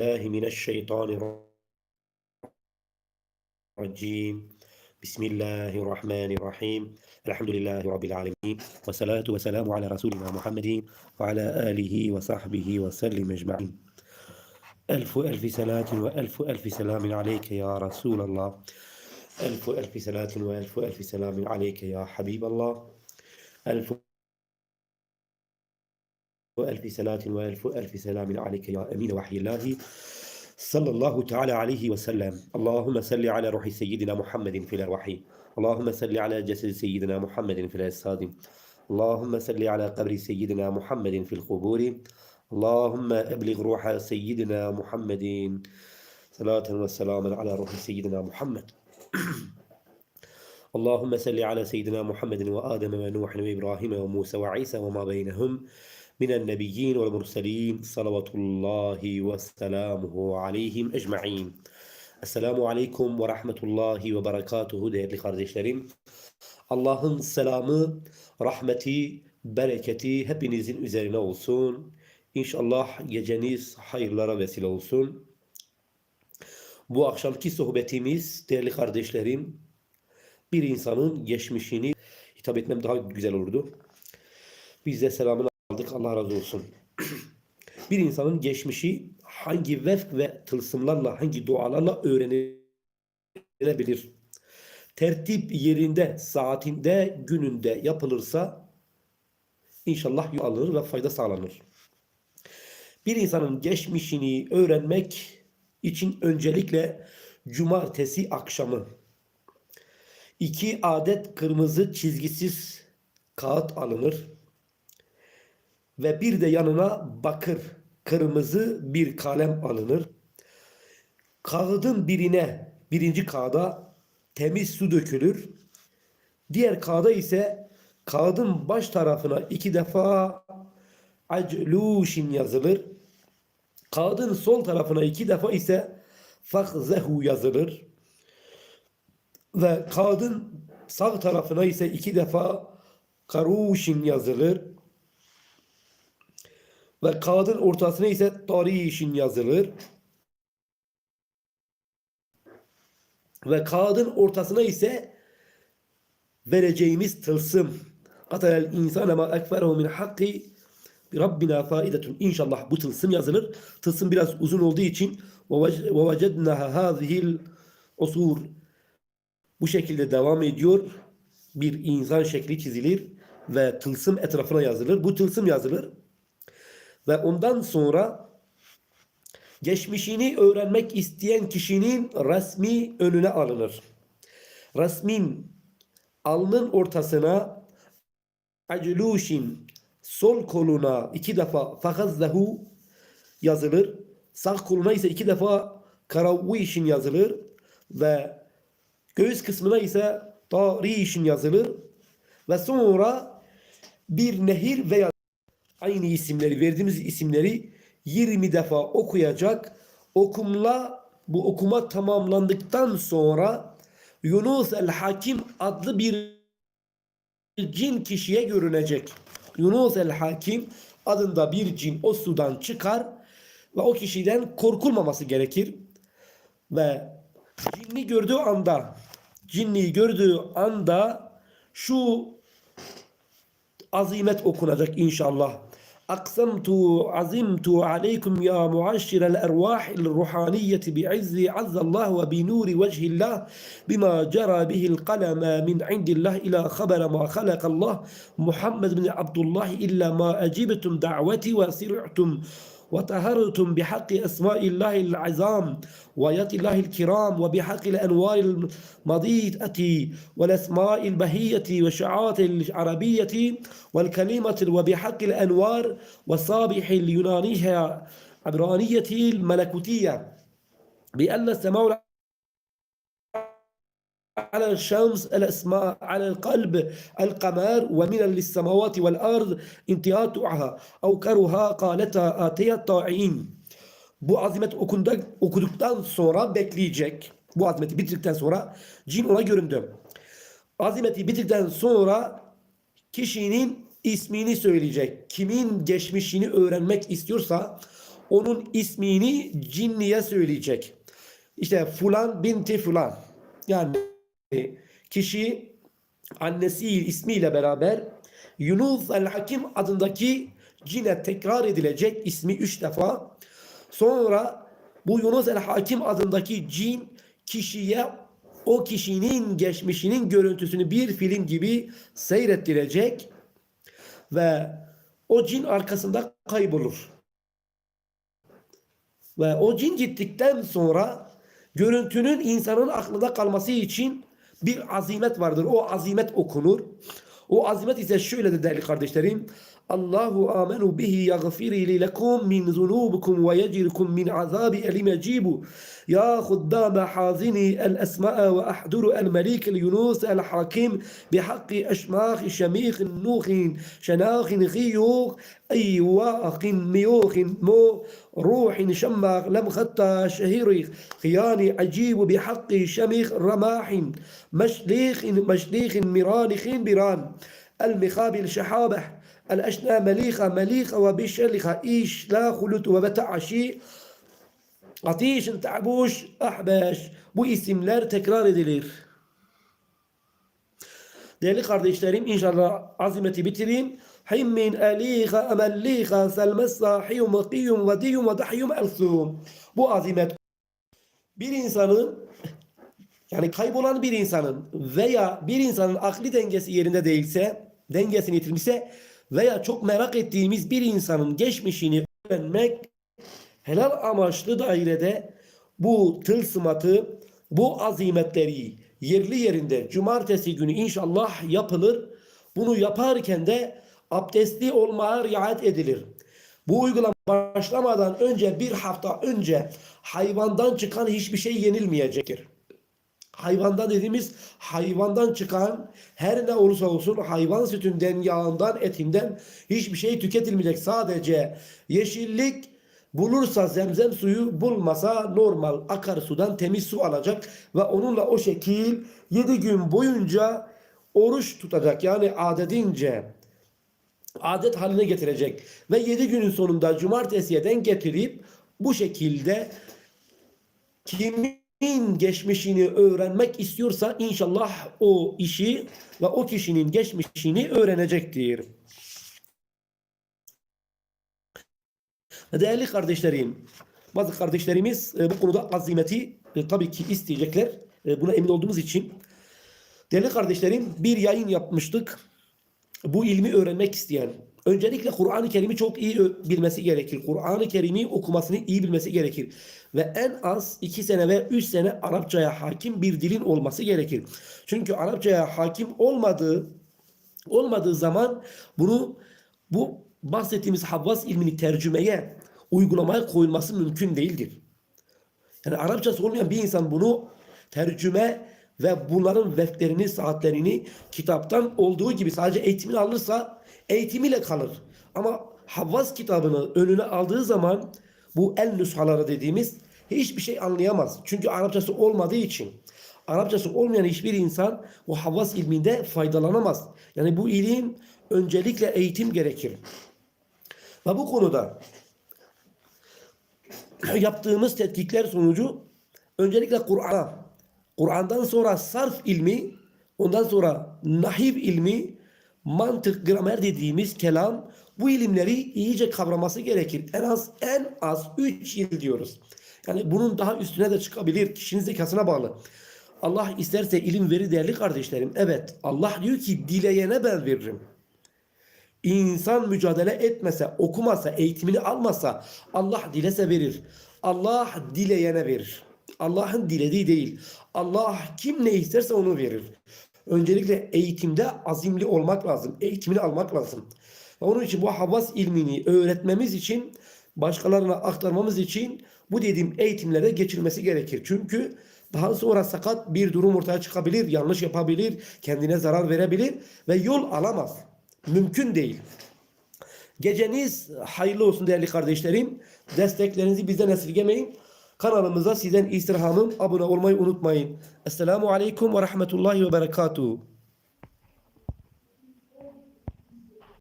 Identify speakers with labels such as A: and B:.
A: الله من الشيطان الرجيم. بسم الله الرحمن الرحيم. الحمد لله رب العالمين والصلاة والسلام على رسولنا محمد وعلى آله وصحبه وسلم أجمعين. ألف ألف صلاة وألف ألف سلام عليك يا رسول الله. ألف ألف صلاة وألف ألف سلام عليك يا حبيب الله. ألف وألف صلاة وألف ألف سلام عليك يا أمين وحي الله صلى الله تعالى عليه وسلم. اللهم صل على روح سيدنا محمد في الأرواح. اللهم صل على جسد سيدنا محمد في الأجساد. اللهم صل على قبر سيدنا محمد في القبور. اللهم أبلغ روح سيدنا محمد صلاة وسلاما على روح سيدنا محمد. اللهم صل على سيدنا محمد وآدم ونوح وإبراهيم وموسى وعيسى وما بينهم. من النبيين والمرسلين صلوات الله وسلامه عليهم ecmaîn. Esselamu Aleyküm ve Rahmetullahi ve Berekatuhu değerli kardeşlerim. Allah'ın selamı, rahmeti, bereketi hepinizin üzerine olsun. İnşallah geceniz hayırlara vesile olsun. Bu akşamki sohbetimiz değerli kardeşlerim, bir insanın geçmişini hitap etmem daha güzel olurdu. Biz de selamını Allah razı olsun. bir insanın geçmişi hangi vefk ve tılsımlarla, hangi dualarla öğrenilebilir? Tertip yerinde, saatinde, gününde yapılırsa inşallah alınır ve fayda sağlanır. Bir insanın geçmişini öğrenmek için öncelikle cumartesi akşamı iki adet kırmızı çizgisiz kağıt alınır ve bir de yanına bakır kırmızı bir kalem alınır. Kağıdın birine birinci kağıda temiz su dökülür. Diğer kağıda ise kağıdın baş tarafına iki defa acluşin yazılır. Kağıdın sol tarafına iki defa ise fakzehu yazılır. Ve kağıdın sağ tarafına ise iki defa karuşin yazılır. Ve kağıdın ortasına ise tarişin yazılır. Ve kağıdın ortasına ise vereceğimiz tılsım. Katalel insane ma ekferehu min hakkı Rabbina faidetun. İnşallah bu tılsım yazılır. Tılsım biraz uzun olduğu için ve vecednaha hazihil usur bu şekilde devam ediyor. Bir insan şekli çizilir ve tılsım etrafına yazılır. Bu tılsım yazılır. Ve ondan sonra geçmişini öğrenmek isteyen kişinin resmi önüne alınır. Resmin alnın ortasına acluşin sol koluna iki defa fakazzehu yazılır. Sağ koluna ise iki defa karavvişin yazılır ve göğüs kısmına ise tarişin yazılır ve sonra bir nehir veya aynı isimleri verdiğimiz isimleri 20 defa okuyacak. Okumla bu okuma tamamlandıktan sonra Yunus el-Hakim adlı bir cin kişiye görünecek. Yunus el-Hakim adında bir cin o sudan çıkar ve o kişiden korkulmaması gerekir. Ve cinni gördüğü anda cinni gördüğü anda şu azimet okunacak inşallah. أقسمت عزمت عليكم يا معشر الأرواح الروحانية بعز عز الله وبنور وجه الله بما جرى به القلم من عند الله إلى خبر ما خلق الله محمد بن عبد الله إلا ما أجبتم دعوتي وسرعتم وطهرتم بحق أسماء الله العظام وآيات الله الكرام وبحق الأنوار المضيئة والأسماء البهية والشعارات العربية والكلمة وبحق الأنوار والصابح اليونانية عبرانية الملكوتية بأن السماء على الشمس الأسماء على القلب القمر ومن للسماوات والأرض انتهاءها أو كرها قالتا آتيا طاعين bu azimet okunda, okuduktan sonra bekleyecek. Bu azimeti bitirdikten sonra cin ona göründü. Azimeti bitirdikten sonra kişinin ismini söyleyecek. Kimin geçmişini öğrenmek istiyorsa onun ismini cinniye söyleyecek. İşte fulan binti fulan. Yani kişi annesi ismiyle beraber Yunus el-Hakim adındaki cine tekrar edilecek ismi üç defa. Sonra bu Yunus el-Hakim adındaki cin kişiye o kişinin geçmişinin görüntüsünü bir film gibi seyrettirecek ve o cin arkasında kaybolur. Ve o cin gittikten sonra görüntünün insanın aklında kalması için bir azimet vardır. O azimet okunur. O azimet ise şöyledir değerli kardeşlerim. الله آمن به يغفر لكم من ذنوبكم ويجركم من عذاب أليم جيب يا خدام حاذني الأسماء وأحضر المليك اليونس الحاكم بحق أشماخ شميخ نوخ شناخ غيوخ أي واق ميوخ مو روح شماخ لم خطى شهيريخ خياني عجيب بحق شميخ رماح مشليخ مشليخ مرانخ بران المخابل شحابه الأشنا مليخة مليخة وبشلخة إيش لا خلط وبتعشي Ateş, tabuş, ahbeş. Bu isimler tekrar edilir. Değerli kardeşlerim inşallah azimeti bitireyim. Himmin aliha emelliha selmessa hiyum qiyum ve diyum ve dahyum elsum. Bu azimet bir insanın yani kaybolan bir insanın veya bir insanın akli dengesi yerinde değilse, dengesini yitirmişse veya çok merak ettiğimiz bir insanın geçmişini öğrenmek helal amaçlı dairede bu tılsımatı, bu azimetleri yerli yerinde cumartesi günü inşallah yapılır. Bunu yaparken de abdestli olmaya riayet edilir. Bu uygulama başlamadan önce bir hafta önce hayvandan çıkan hiçbir şey yenilmeyecektir. Hayvandan dediğimiz hayvandan çıkan her ne olursa olsun hayvan sütünden, yağından, etinden hiçbir şey tüketilmeyecek. Sadece yeşillik bulursa zemzem suyu bulmasa normal akarsudan temiz su alacak ve onunla o şekil 7 gün boyunca oruç tutacak. Yani adedince adet haline getirecek ve 7 günün sonunda cumartesiye denk getirip bu şekilde kimin geçmişini öğrenmek istiyorsa inşallah o işi ve o kişinin geçmişini öğrenecektir. Değerli kardeşlerim, bazı kardeşlerimiz e, bu konuda azimeti e, tabii ki isteyecekler. E, buna emin olduğumuz için. Değerli kardeşlerim, bir yayın yapmıştık. Bu ilmi öğrenmek isteyen, öncelikle Kur'an-ı Kerim'i çok iyi bilmesi gerekir. Kur'an-ı Kerim'i okumasını iyi bilmesi gerekir. Ve en az 2 sene ve 3 sene Arapçaya hakim bir dilin olması gerekir. Çünkü Arapçaya hakim olmadığı olmadığı zaman bunu bu bahsettiğimiz Havvas ilmini tercümeye, uygulamaya koyulması mümkün değildir. Yani Arapçası olmayan bir insan bunu tercüme ve bunların veflerini, saatlerini kitaptan olduğu gibi sadece eğitimini alırsa eğitimiyle kalır. Ama Havvas kitabını önüne aldığı zaman bu el nüshaları dediğimiz hiçbir şey anlayamaz. Çünkü Arapçası olmadığı için. Arapçası olmayan hiçbir insan o Havvas ilminde faydalanamaz. Yani bu ilim öncelikle eğitim gerekir. Ve bu konuda yaptığımız tetkikler sonucu öncelikle Kur'an'a, Kur'an'dan sonra sarf ilmi, ondan sonra nahiv ilmi, mantık, gramer dediğimiz kelam bu ilimleri iyice kavraması gerekir. En az en az 3 yıl diyoruz. Yani bunun daha üstüne de çıkabilir. Kişinin zekasına bağlı. Allah isterse ilim verir değerli kardeşlerim. Evet Allah diyor ki dileyene ben veririm. İnsan mücadele etmese, okumasa, eğitimini almasa Allah dilese verir. Allah dileyene verir. Allah'ın dilediği değil. Allah kim ne isterse onu verir. Öncelikle eğitimde azimli olmak lazım. Eğitimini almak lazım. Onun için bu havas ilmini öğretmemiz için, başkalarına aktarmamız için bu dediğim eğitimlere geçilmesi gerekir. Çünkü daha sonra sakat bir durum ortaya çıkabilir, yanlış yapabilir, kendine zarar verebilir ve yol alamaz. Mümkün değil. Geceniz hayırlı olsun değerli kardeşlerim. Desteklerinizi bizden esirgemeyin. Kanalımıza sizden istirhamım abone olmayı unutmayın. Esselamu Aleyküm ve Rahmetullahi ve Berekatuhu.